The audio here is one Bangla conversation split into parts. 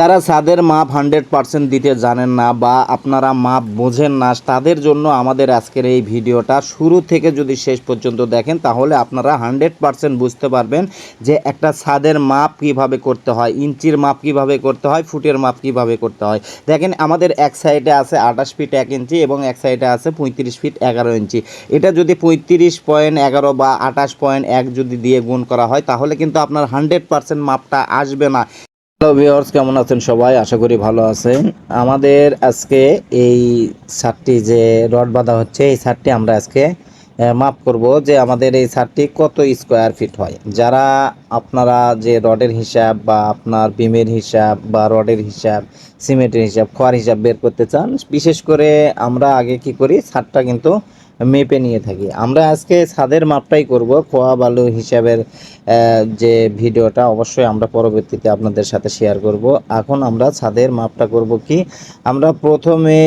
যারা ছাদের মাপ হান্ড্রেড পার্সেন্ট দিতে জানেন না বা আপনারা মাপ বোঝেন না, তাদের জন্য আমাদের আজকের এই ভিডিওটা শুরু থেকে যদি শেষ পর্যন্ত দেখেন, তাহলে আপনারা হান্ড্রেড পার্সেন্ট বুঝতে পারবেন যে একটা ছাদের মাপ কীভাবে করতে হয়, ইঞ্চির মাপ কীভাবে করতে হয়, ফুটের মাপ কীভাবে করতে হয়। দেখেন, আমাদের এক সাইডে আছে আঠাশ ফিট এক ইঞ্চি এবং এক সাইডে আছে পঁয়ত্রিশ ফিট এগারো ইঞ্চি। এটা যদি পঁয়ত্রিশ পয়েন্ট এগারো বা আঠাশ পয়েন্ট এক যদি দিয়ে গুণ করা হয়, তাহলে কিন্তু আপনার হান্ড্রেড পার্সেন্ট মাপটা আসবে না। হ্যালো ভিওর্স কেমন আছেন সবাই? আশা করি ভালো আছেন। আমাদের আজকে এই ছাদটি যে রড বাঁধা হচ্ছে, এই ছাদটি আমরা আজকে মাপ করব যে আমাদের এই ছাদটি কত স্কোয়ার ফিট হয়। যারা আপনারা যে রডের হিসাব বা আপনার বিমের হিসাব বা রডের হিসাব, সিমেন্টের হিসাব, খোয়ার হিসাব বের করতে চান, বিশেষ করে আমরা আগে কি করি, ছাদটা কিন্তু মেপে নিয়ে থাকি। আমরা আজকে ছাদের মাপটাই করব, খোয়া বালু হিসাবের যে ভিডিওটা অবশ্যই আমরা পরবর্তীতে আপনাদের সাথে শেয়ার করব। এখন আমরা ছাদের মাপটা করব কি, আমরা প্রথমে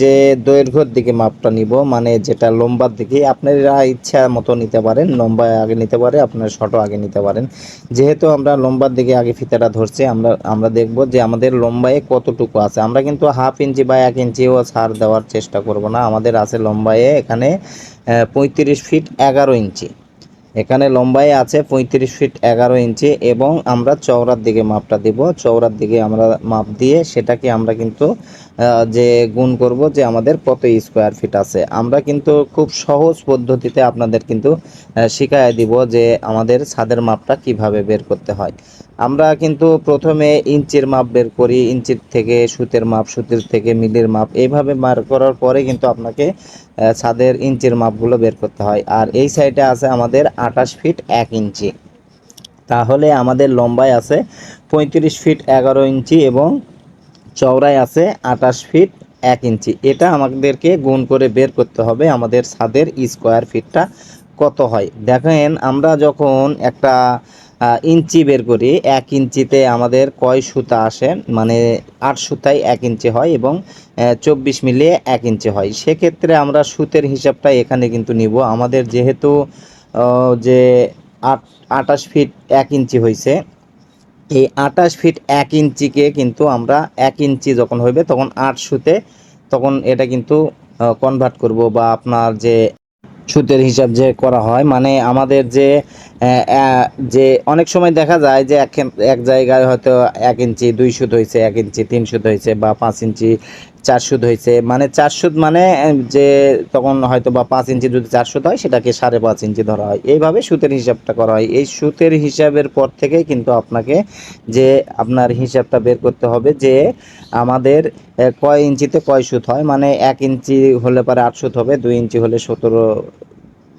যে দৈর্ঘ্যর দিকে মাপটা নিব মানে যেটা লম্বার দিকে, আপনারা ইচ্ছা মতো নিতে পারেন, লম্বা আগে নিতে পারে, আপনার শর্ট আগে নিতে পারেন। যেহেতু আমরা লম্বার দিকে আগে ফিতাটা ধরছি, আমরা আমরা দেখব যে আমাদের লম্বায় কতটুকু আছে। আমরা কিন্তু হাফ ইঞ্চি বা এক ইঞ্চিও ছাড় দেওয়ার চেষ্টা করব না। আমাদের আছে লম্বায় এখানে পঁয়ত্রিশ ফিট এগারো ইঞ্চি। এখানে লম্বাই আছে পঁয়ত্রিশ ফিট এগারো ইঞ্চি এবং আমরা চওড়ার দিকে মাপটা দিব। চওড়ার দিকে আমরা মাপ দিয়ে সেটাকে আমরা কিন্তু যে গুণ করব যে আমাদের কত স্কোয়ার ফিট আছে। আমরা কিন্তু খুব সহজ পদ্ধতিতে আপনাদের কিন্তু শিখাই দিব যে আমাদের ছাদের মাপটা কীভাবে বের করতে হয়। আমরা কিন্তু প্রথমে ইঞ্চির মাপ বের করি, ইঞ্চির থেকে সুতের মাপ, সুতির থেকে মিলের মাপ। এইভাবে বার করার পরে কিন্তু আপনাকে ছাদের ইঞ্চির মাপগুলো বের করতে হয়। আর এই সাইডে আছে আমাদের আঠাশ ফিট এক ইঞ্চি। তাহলে আমাদের লম্বায় আছে পঁয়ত্রিশ ফিট এগারো ইঞ্চি এবং চওড়ায় আছে আঠাশ ফিট এক ইঞ্চি। এটা আমাদেরকে গুণ করে বের করতে হবে আমাদের ছাদের স্কোয়ার ফিটটা কত হয়। দেখেন, আমরা যখন একটা ইঞ্চি বের করি, এক ইঞ্চিতে আমাদের কয় সুতা আসে? মানে আট সুতায় এক ইঞ্চি হয় এবং চব্বিশ মিলিয়ে এক ইঞ্চি হয়। সেক্ষেত্রে আমরা সুতের হিসাবটা এখানে কিন্তু নিব। আমাদের যেহেতু যে আট আটাশ ফিট এক ইঞ্চি হয়েছে এই আটাশ ফিট এক ইঞ্চিকে কিন্তু আমরা এক ইঞ্চি যখন হইবে, তখন আট সুতে তখন এটা কিন্তু কনভার্ট করব বা আপনার যে সুতের হিসাব যে করা হয় মানে আমাদের যে যে অনেক সময় দেখা যায় যে এক এক জায়গায় হয়তো এক ইঞ্চি দুই সুদ হয়েছে এক ইঞ্চি তিন সুত হয়েছে বা পাঁচ ইঞ্চি চার সুদ হয়েছে। মানে চার সুদ মানে যে তখন হয়তো বা পাঁচ ইঞ্চি যদি চার সুদ হয়, সেটাকে সাড়ে পাঁচ ইঞ্চি ধরা হয়। এইভাবে সুতের হিসাবটা করা হয়। এই সুতের হিসাবের পর থেকে কিন্তু আপনাকে যে আপনার হিসাবটা বের করতে হবে যে আমাদের কয় ইঞ্চিতে কয় সুত হয়। মানে এক ইঞ্চি হলে পরে আট সুত হবে, দুই ইঞ্চি হলে সতেরো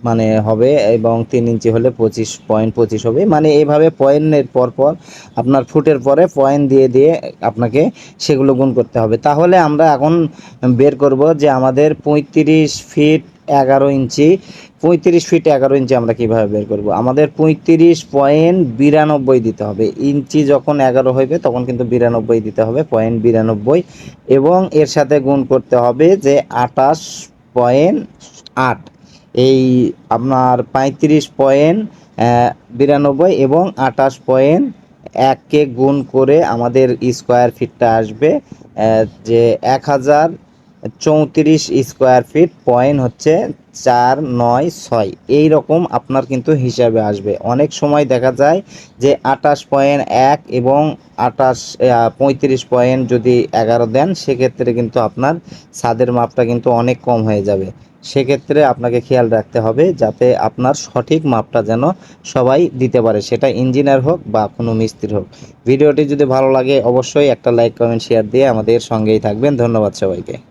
মানে হবে এবং তিন ইঞ্চি হলে পঁচিশ, পয়েন্ট পঁচিশ হবে। মানে এইভাবে পয়েন্টের পর পর আপনার ফুটের পরে পয়েন্ট দিয়ে দিয়ে আপনাকে সেগুলো গুণ করতে হবে। তাহলে আমরা এখন বের করব যে আমাদের পঁয়ত্রিশ ফিট এগারো ইঞ্চি, পঁয়ত্রিশ ফিট এগারো ইঞ্চি আমরা কীভাবে বের করব? আমাদের পঁয়ত্রিশ পয়েন্ট বিরানব্বই দিতে হবে। ইঞ্চি যখন এগারো হইবে তখন কিন্তু বিরানব্বই দিতে হবে, পয়েন্ট বিরানব্বই। এবং এর সাথে গুণ করতে হবে যে আটাশ পয়েন্ট আট। এই আপনার পঁয়ত্রিশ পয়েন্ট বিরানব্বই এবং আটাশ পয়েন্ট এককে গুণ করে আমাদের স্কোয়ার ফিটটা আসবে যে এক হাজার চৌত্রিশ স্কোয়ার ফিট পয়েন্ট হচ্ছে চার নয় ছয়। এই রকম আপনার কিন্তু হিসাবে আসবে। অনেক সময় দেখা যায় যে আটাশ পয়েন্ট এক এবং আটাশ পঁয়ত্রিশ পয়েন্ট যদি এগারো দেন, সেক্ষেত্রে কিন্তু আপনার ছাদের মাপটা কিন্তু অনেক কম হয়ে যাবে। সেক্ষেত্রে আপনাকে খেয়াল রাখতে হবে যাতে আপনার সঠিক মাপটা যেন সবাই দিতে পারে। সেটা ইঞ্জিনিয়ার হোক বা কোনো মিস্ত্রি হোক। ভিডিওটি যদি ভালো লাগে অবশ্যই একটা লাইক, কমেন্ট শেয়ার দিয়ে আমাদের সঙ্গেই থাকবেন। ধন্যবাদ সবাইকে।